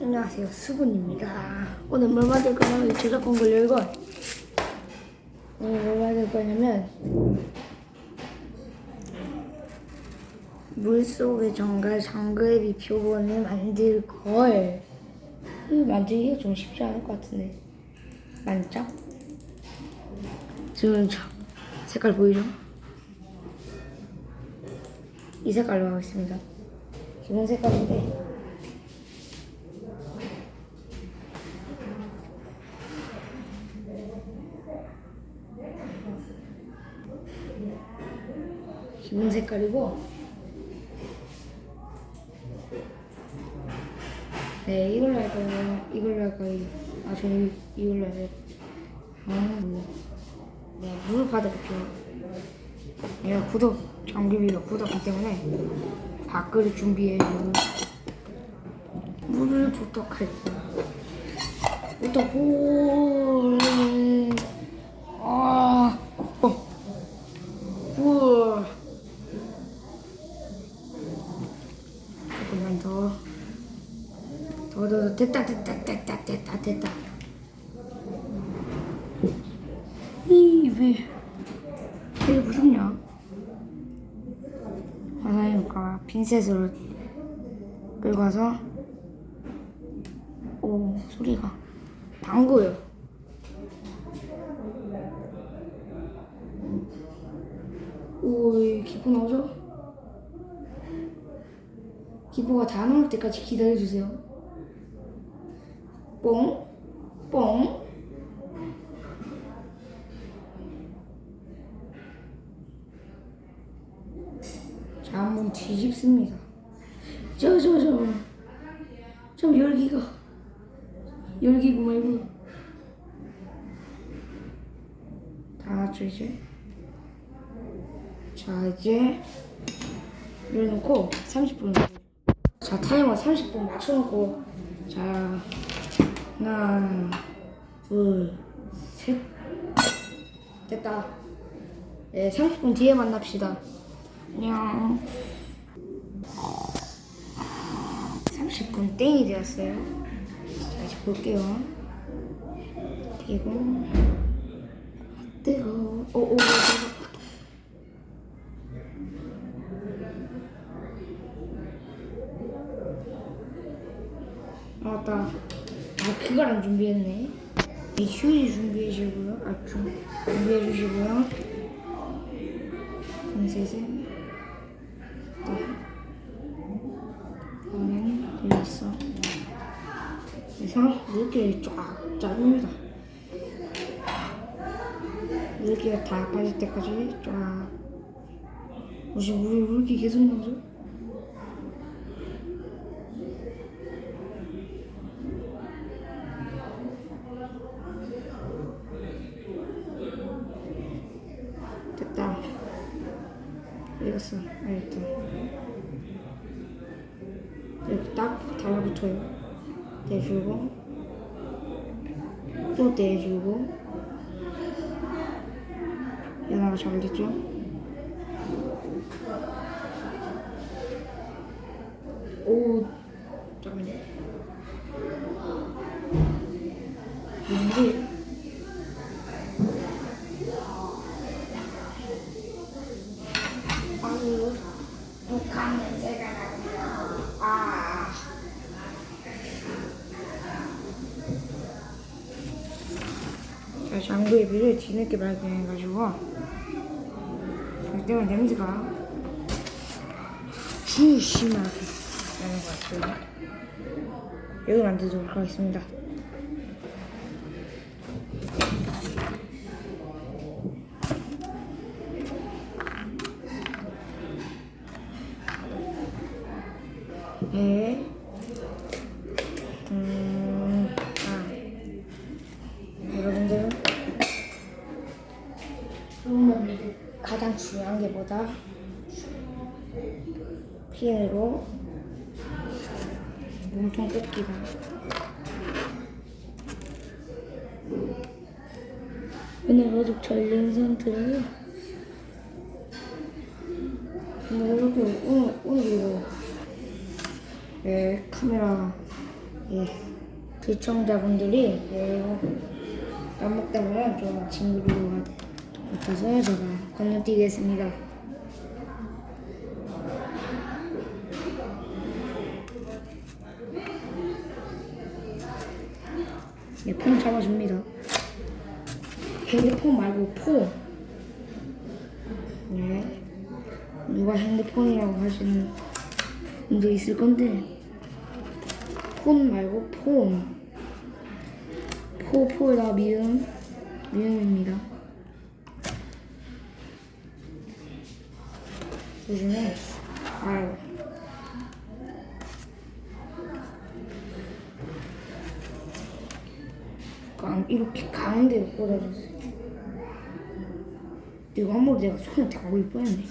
안녕하세요. 수근입니다. 오늘 뭘 만들 거냐면 저작권 걸려 이거 오늘 뭘 만들 거냐면 물속의 정갈 장그래비 표본을 만들 걸. 만들기가 좀 쉽지 않을 것 같은데. 만져? 지금 저 색깔 보이죠? 이 색깔로 하겠습니다. 기본 색깔인데 색깔이고. 네 이걸로 할 거예요. 이걸로 할 거예요. 아 저는 이걸로 해요 아, 네, 물 받아볼게요. 내가 구독 장비비가 굳었기 때문에 밥그릇 준비해요. 물을 부탁할게요 일단 홀 아, 어. 우와. 조금만 더. 더, 더, 더. 됐다, 됐다, 됐다, 됐다, 됐다. 이, 왜, 왜 무섭냐? 화사니까 핀셋으로 끌고 와서, 오, 소리가. 당구요. 오이 기포 나오죠? 기포가 다 나올 때까지 기다려주세요. 뽕, 뽕. 자, 한번 뒤집습니다. 저, 저, 저. 저 열기가. 열기고 말고. 다 맞죠, 이제? 자 이제 열어놓고 30분 자 타이머 30분 맞춰놓고 자 하나 둘 셋. 됐다. 네 30분 뒤에 만납시다. 안녕. 30분 땡이 되었어요. 자 이제 볼게요. 그리고 뜨거워 오오 뜨거워 아, 맞다. 아, 안 준비했네. 이 휴지 준비해 주시고요. 아, 준, 준비해 주시고요. 분셋에 또. 이거는 돌렸어. 그래서 물기를 쫙 짜줍니다. 물기가 다 빠질 때까지 쫙. 혹시 물, 물기 계속 나오죠? 됐다. 익었어. 알겠다. 이렇게 딱 달라붙어요. 대주고, 또 대주고, 연화가 잘 됐죠? 오, 잠깐만요. 이게 아유, 독한 냄새가 나요. 아. 자, 장구의 비를 뒤늦게 발견해가지고, 그렇기 때문에 냄새가 주심하게 나는 것 같아요. 여기 만들도록 하겠습니다. 네. 중요한 게 뭐다? 핀으로 몸통 뜯기다. 오늘 아주 잘된 상태예요. 오늘 이렇게 오늘 오늘 이거 네, 카메라 예. 시청자분들이 예, 밥 먹다 보면 좀 징그러워 같아서 제가 건너뛰겠습니다. 네, 폰 잡아줍니다. 핸드폰 말고 폰. 네. 누가 핸드폰이라고 하시는 분들 있을 건데 폰 말고 폰. 포 포에다 미음 미음입니다. 요즘에 알강 이렇게 가운데로 꽂아줬어요. 이거 한 번에 내가 손에 다 올릴 뻔했네.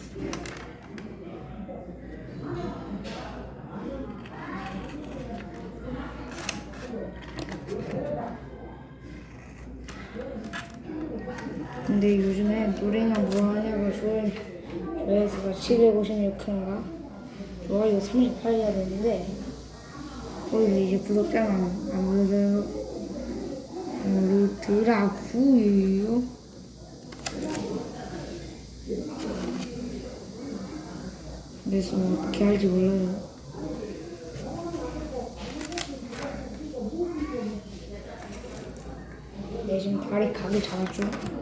근데 요즘에 노래나 뭐 하냐고 조회, 조회수가 756회인가? 좋아요 38이야 되는데 거기서 이제 안 오르더라고요. 오르더라고요. 그래서 어떻게 할지 몰라요. 내 지금 다리 각을 잡았죠.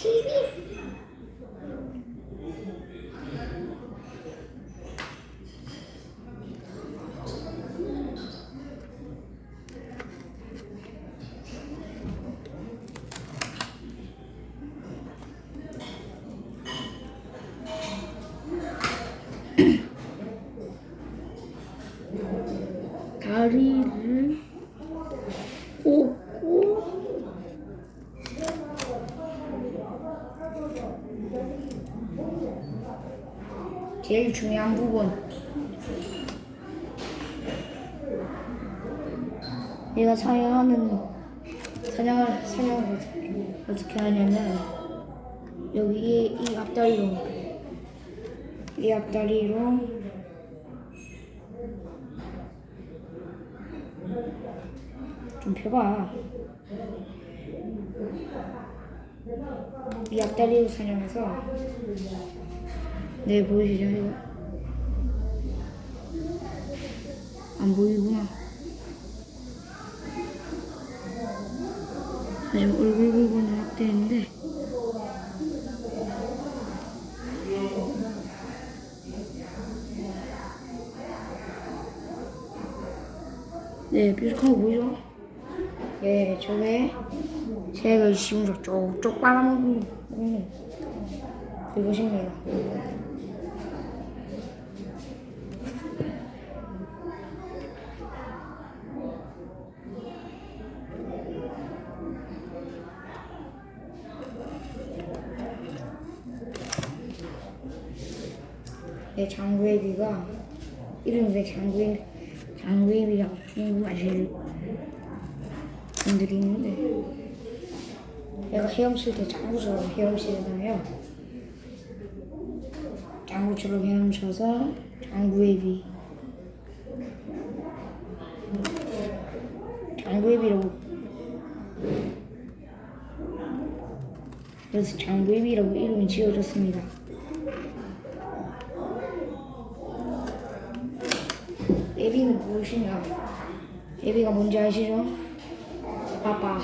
TV 제일 중요한 부분. 내가 사냥하는 사냥을 사냥을 어떻게- 어떻게 하냐면 여기 이, 이 앞다리로 이 앞다리로 좀 펴봐. 이 앞다리로 사냥해서 네 보이시죠? 이거. 안 보이구나. 지금 얼굴 부분을 확대했는데. 네 뾰족한 거 보이죠? 예 저게 제가 지금 쪽쪽 빨아먹는 이것입니다 내 장구애비가 이름이 왜 장구애 장구애비라고 궁금하실 분들이 있는데 내가 헤엄칠 때 장구처럼 헤엄치잖아요. 장구처럼 헤엄쳐서 장구애비 장구애비라고 그래서 장구애비라고 이름이 지어졌습니다. 무엇이냐? 애비가 뭔지 아시죠? 빠빠.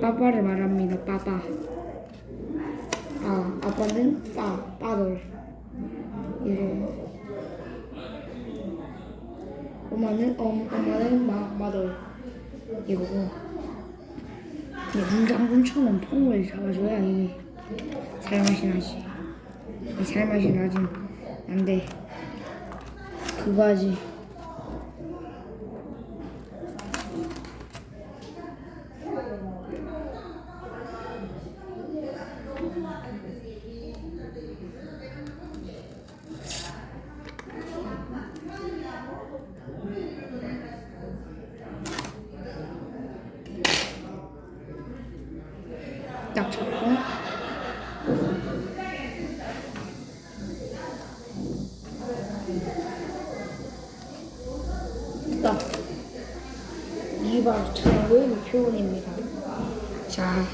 빠빠를 말합니다. 빠빠. 아, 아빠는 빠, 빠돌. 이래. 엄마는 엄, 엄마는 마, 마돌. 이거고. 문장군처럼 폼을 잡아줘야 이게 살맛이 나지. 이 살맛이 나진 안돼. 그거지. 딱 잡고 딱 이게 바로 최고의 표현입니다 자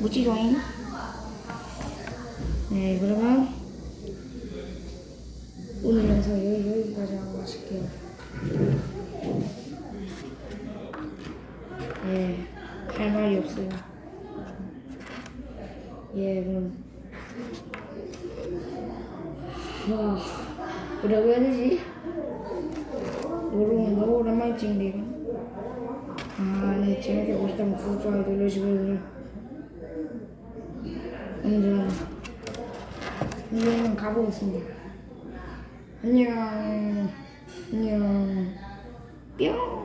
무지종이 네 그러면 오늘 영상 여기, 여기까지 하고 마칠게요 네, 할 말이 없어요. 예, 그럼. 와, 뭐라고 해야 되지? 너무, 너무 오랜만에 찍는데, 이거. 아, 네, 재밌게 보셨다면 구독, 좋아요 눌러주시고요. 오늘은, 이제는 가보겠습니다. 안녕. 안녕. 뿅.